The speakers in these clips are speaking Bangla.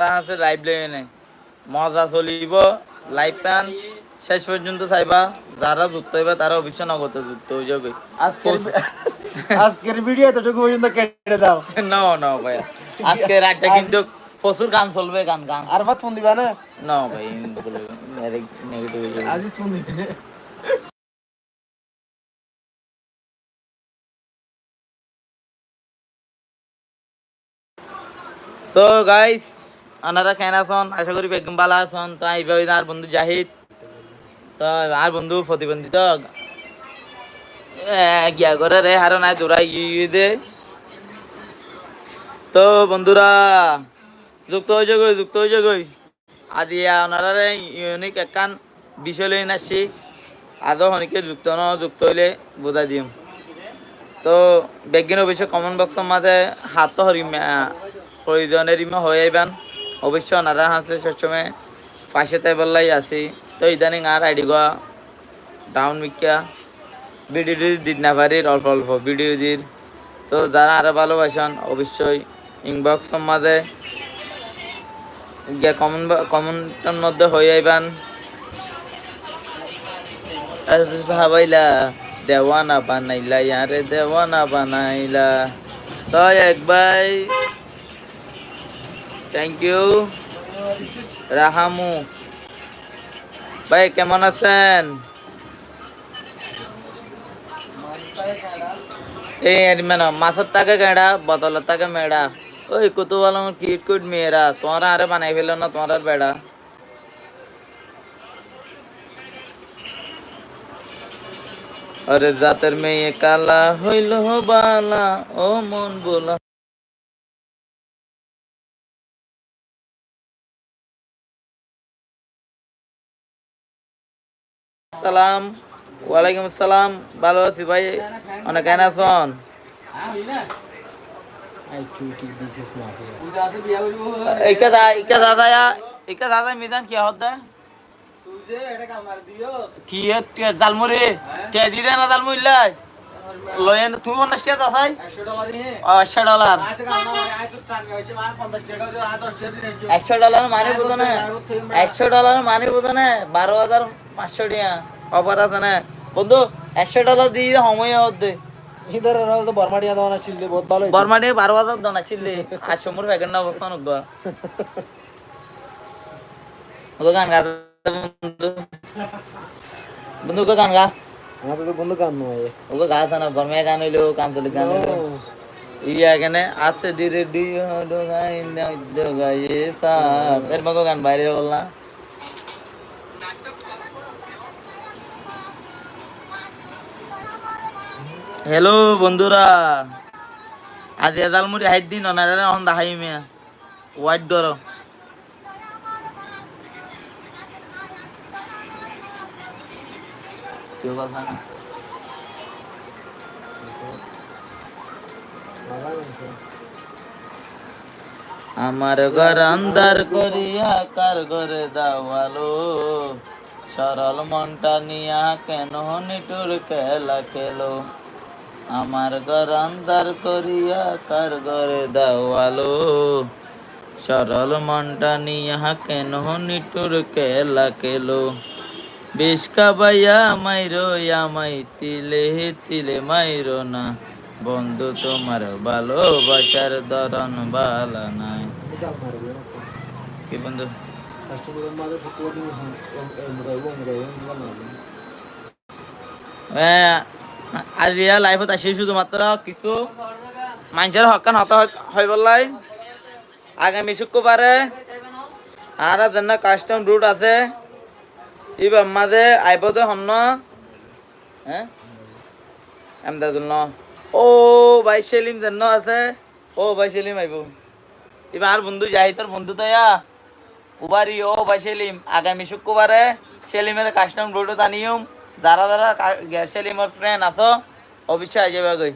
আছে লাইভ লেনে মজা চলিব লাইভ প্যান শেষ পর্যন্ত চাইবা যারা যুক্ত হইবা তারা অবশ্যই নগদ যুক্ত হয়ে যাবে। আজকের আজকের ভিডিও এতটুকু পর্যন্ত কেটে দাও। না না ভাই। আজকে রাতটা কিন্তু প্রচুর গান চলবে গান গান। আর বাদ ফোন দিবা না? না ভাই নেগেটিভ আজিজ ফোন দিবে। সো গাইস আনারা কেন আছেন? আশা করি বেগম বালা আছেন। তো এইভাবে আর বন্ধু জাহিদ তো আর বন্ধু প্রতিবন্ধিত। এ, গিয়া করে রে হারো নাই দৌড়াই গিয়ে দে। তো বন্ধুরা যুক্ত হয়ে গই যুক্ত হয়ে গই। আদি ওনারা রে ইউনিক একান বিষয় লই নাসছি আদৌ হনিকে যুক্ত ন যুক্ত হইলে বোঝা দিম। তো বেগিন অবশ্য কমেন্ট বক্সের মাঝে হাত হরিম প্রয়োজনের হয়ে আইবান অবশ্য ওনারা হাসে সবসময় পাশে তাই বললাই আছি। তো ইদানিং আর আইডি গোয়া, ডাউন মিকা ভিডিও দিন না পারি, অল্প অল্প ভিডিও দির। তো যারা আরও ভালোবাসেন, অবশ্যই ইনবক্সের মাঝে গিয়া কমন কমেন্টের মধ্যে হয়ে আইবান। ভাবাইলা, দেওয়ানা বানাইলা, ইয়ারে দেওয়ানা বানাইলা। তো এক ভাই থ্যাংক ইউ রাহামু ভাই কেমন আছেন এই মানে মাছের টাকা কেডা বদলের টাকা মেডা ওই কত ভালো কিট কুট মেয়েরা তোমারা আরে বানাই ফেলো না তোমার আর বেড়া আরে জাতের মেয়ে কালা হইল বালা ও মন বোলা সালাম ওয়ালাইকুম আসসালাম। ভালো আছি ভাই? অনেক কেন আছেন? কি তে জালমুরি কে দিদে না জালমুরি লাই? লয়েন তুই মনে কে দাসাই 100 ডলার। 100 ডলার মানে বুঝো না 100 ডলার মানে বুঝো না 12500 টাকা। অফার আছে না। বন্ধু 100 ডলার দিয়ে সময় ইধার রাও তো বর্মাডিয়া দাও না ছিল বহুত ভালো হয়েছে। বর্মাডে 12000 দনা ছিলে আর সমুর প্যাকেট না অবস্থা নগবা ওগো গান গা। বন্ধু গান গা। আমার তো বন্ধু কান নয়। ওগো গা সানা বর্মে গান হইল কান তুলি গান হইল। ইয়া এখানে আছে ধীরে ডিও ডোগাই ডোগাই সাপ। এর মগো গান বাইরে বল হ্যালো বন্ধুরা। আজ এদাল মুড়ি হাইট দিন অনারে দাহাই মিয়া। হোয়াইট ডর। কেউ কথা না আমার ঘর আন্দার করিয়া কার ঘরে দাওয়ালো সরল মনটা নিয়া কেন নিটুর খেলা খেলো? আমার ঘর আন্দার করিয়া কার ঘরে দাওয়ালো সরল মনটা নিয়া কেন নিটুর খেলা খেলো? বিষ খাবাইয়া মাইরো আমাই তিলে তিলে মাইরো না। বন্ধু, তোমার ভালোবাসার ধরন বালা নাই। কি বন্ধু? কাস্টমারের মাঝে শুক্রবার দিন এমরাইবো এমরাইবো এমরাইবো হ্যাঁ আজ ইয়া লাইফত আসি শুধুমাত্র কিছু? মানুষের হকান হতা হৈ বললাই। আগামী শুক্রবারে। আর কাস্টম রুট আছে। ইবার মাঝে আইবদে হন হ্যাঁ এমদাদুল ন ও, ভাই সেলিম যেন আছে। ও, ভাই সেলিম আইব। এবার আর বন্ধু যাই, তোর বন্ধু তো ইয়া। উবারি, ও, ভাই সেলিম। আগামী শুক্রবারে সেলিমের কাস্টম রুটত আনিয়ম যারা যারা সেলিমের ফ্রেন্ড আছো, অবশ্যই আই যাবে গই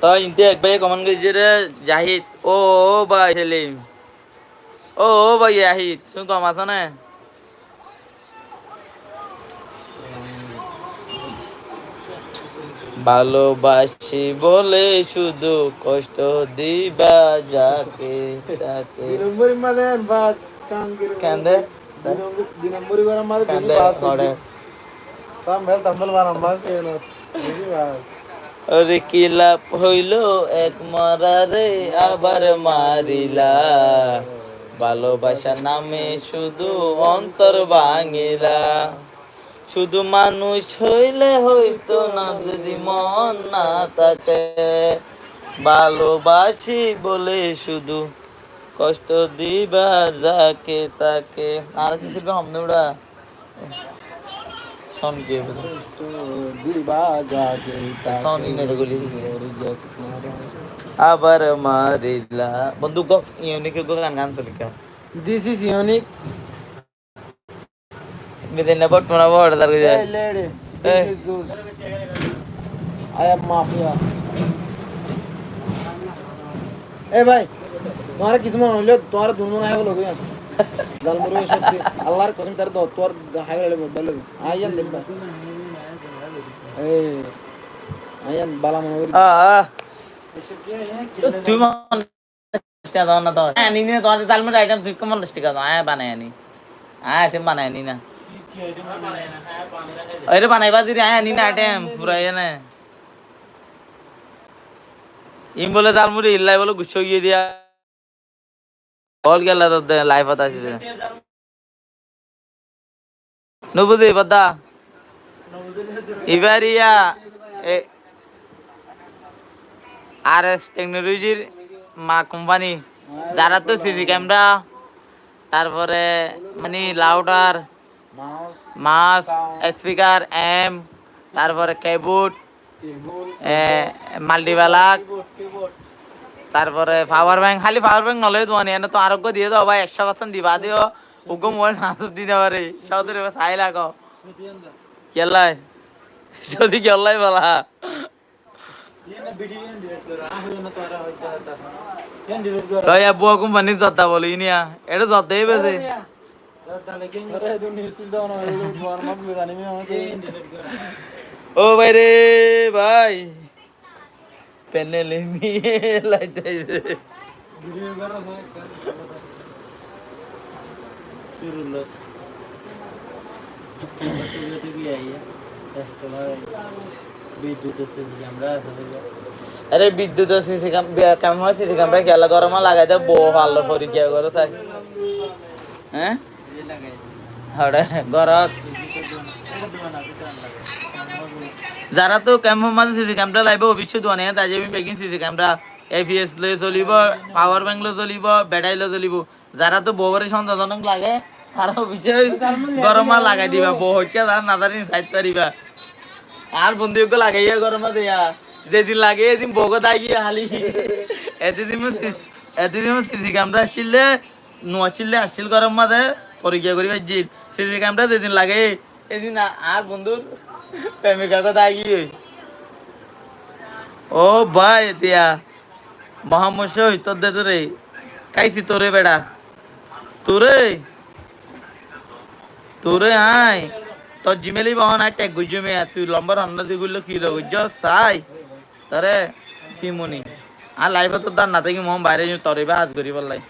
তো ইনতে এক ভাই কমন করেছে রে, জাহিদ। ও ভাই সেলিম। ও ও ভাই জাহিদ তুমি কম আছো না? ভালোবাসি বলে শুধু কষ্ট দিবা যাকে তাকে। কেন্দে নড়ে ওরে কি লাভ হইল এক মরারে আবার মারিলা। ভালোবাসা নামে শুধু অন্তর ভাঙিলা। শুধু মানুষ হইলে হইতো না, যদি মন না থাকে। ভালোবাসি বলে শুধু কষ্ট দিবা যাকে তাকে। আর কি শিল্পে? হমদুড়া শোন কি হবে দিবা যাকে শোন ইনের গুলি আবার মারিলা বন্ধু গো ইউনিক গো গান গান চলিকা দিস ইজ ইউনিক মিদিন বট মনা বড় দার গজা Hey lady, Hey. this is Zeus. I am mafia. এ ভাই তোমার কিছু মনে হইল তোমার দুন মনে হয় লোক জালমুরু সত্যি আল্লাহর কসম তার তোর হাই হলে বল লোক আইয়ান দেব এই বালা মনে করি। তুই হ্যাঁ আইটেম তুই কেমন টিকা দাও আয়, বানায় আইটেম বানায় নি না। আরে বানাইবা দিরি আয় নি না আইটেম পুরাই ইম বলে তালমুরি ইল্লাই বলে গুচ্ছ দিয়া। অল গেল লাইফ আছে নবুদি বদা ইবারিয়া এ আর এস টেকনোলজির মা কোম্পানি যারা তো সিসি ক্যামেরা তারপরে মানে লাউডার মাস স্পিকার এম তারপরে কেবুট মাল্টিবালাক তারপরে পাওয়ার ব্যাংক খালি পাওয়ার ব্যাংক নলে তোমার এনে তো আরোগ্য দিয়ে দাও, ভাই, একশো পার্সেন্ট দিবা দিও। উগ্র মোবাইল হাতত দিতে পারে সৌদি রে চাই লাগো কেলাই যদি কেলাই বলা। ভাই। পেনেলে মিয়ে লাইতেছে আরে বিদ্যুৎ সিসি ক্যামেরা সিসি ক্যামেরা খেলা গরম লাগাই দে বউ ভালো পরীক্ষা করে তাই হ্যাঁ হড়ে ঘরত যারা তো ক্যামেরা মাঝে সিসি ক্যামেরা লাইব ভবিষ্যৎ অনেক তাই আমি পেকিং সিসি ক্যামেরা এফিএস লয়ে চলিব পাওয়ার ব্যাংক লয়ে চলিব ব্যাটারি লয়ে চলিব যারা তো বউরে সন্তানক লাগে তারা ভবিষ্যৎ গরমা লাগাই দিবা। বউ হইকে তার নাদারি সাইড তারিবা আর বন্ধুকে লাগাইয়া গরমা দিয়া যেদিন লাগে, এদিন বউকে দাই গিয়ে হালি এতদিন এতদিন সিসি ক্যামেরা আসছিলে নোয়া ছিলে আসছিল গরম মাঝে পরীক্ষা করি পাইছিল। সিসি ক্যামেরা যেদিন লাগে, এদিন আর বন্ধুর প্রেমিকাকে দাই গিয়ে ও ভাই এতিয়া মহামস্য তোর দে তোরে। কাইছি তোরে, বেড়া। তোরে? তোরে আয় তোর জিমেলি বহন আয় ট্যাগ গুজমে তুই লম্বা রান্না দিয়ে গুলো কি গুজ চাই তারে কি মনি আর লাইফে তোর দান না থাকি মন বাইরে তোরে বা হাত করি বললাই